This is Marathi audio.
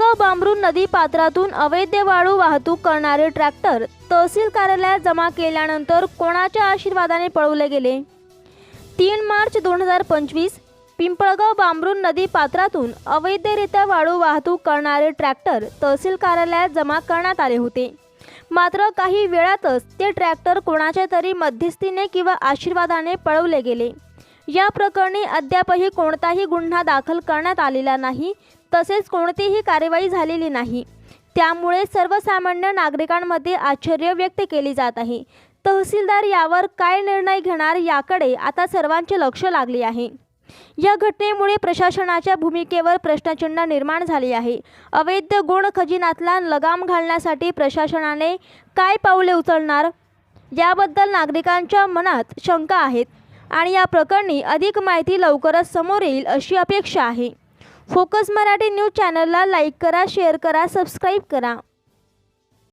पिंपळगाव बांबरून नदी पात्रातून अवैध वाळू वाहतूक करणारे ट्रॅक्टर तहसील कार्यालयात जमा केल्यानंतर कोणाच्या आशीर्वादाने पळवले गेले? तीन मार्च दोन हजार पंचवीस पिंपळगाव बांबरून नदी पात्रातून अवैधरित्या वाळू वाहतूक करणारे ट्रॅक्टर तहसील कार्यालयात जमा करण्यात आले होते. मात्र काही वेळातच ते ट्रॅक्टर कोणाच्या तरी मध्यस्थीने किंवा आशीर्वादाने पळवले गेले. या प्रकरणी अद्यापही कोणताही गुन्हा दाखल करण्यात आलेला नाही तसेच कोणतीही कारवाई झालेली नाही. त्यामुळे सर्वसामान्य नागरिकांमध्ये आश्चर्य व्यक्त केले जात आहे. तहसीलदार यावर काय निर्णय घेणार याकडे आता सर्वांचे लक्ष लागले आहे. या घटनेमुळे प्रशासनाच्या भूमिकेवर प्रश्नचिन्ह निर्माण झाले आहे. अवैध गुण खजिनातला लगाम घालण्यासाठी प्रशासनाने काय पावले उचलणार? याबद्दल नागरिकांच्या मनात शंका आहेत आणि या प्रकरणी अधिक माहिती लवकरच समोर येईल अशी अपेक्षा आहे. फोकस मराठी न्यूज चॅनलला लाईक करा शेअर करा सबस्क्राईब करा.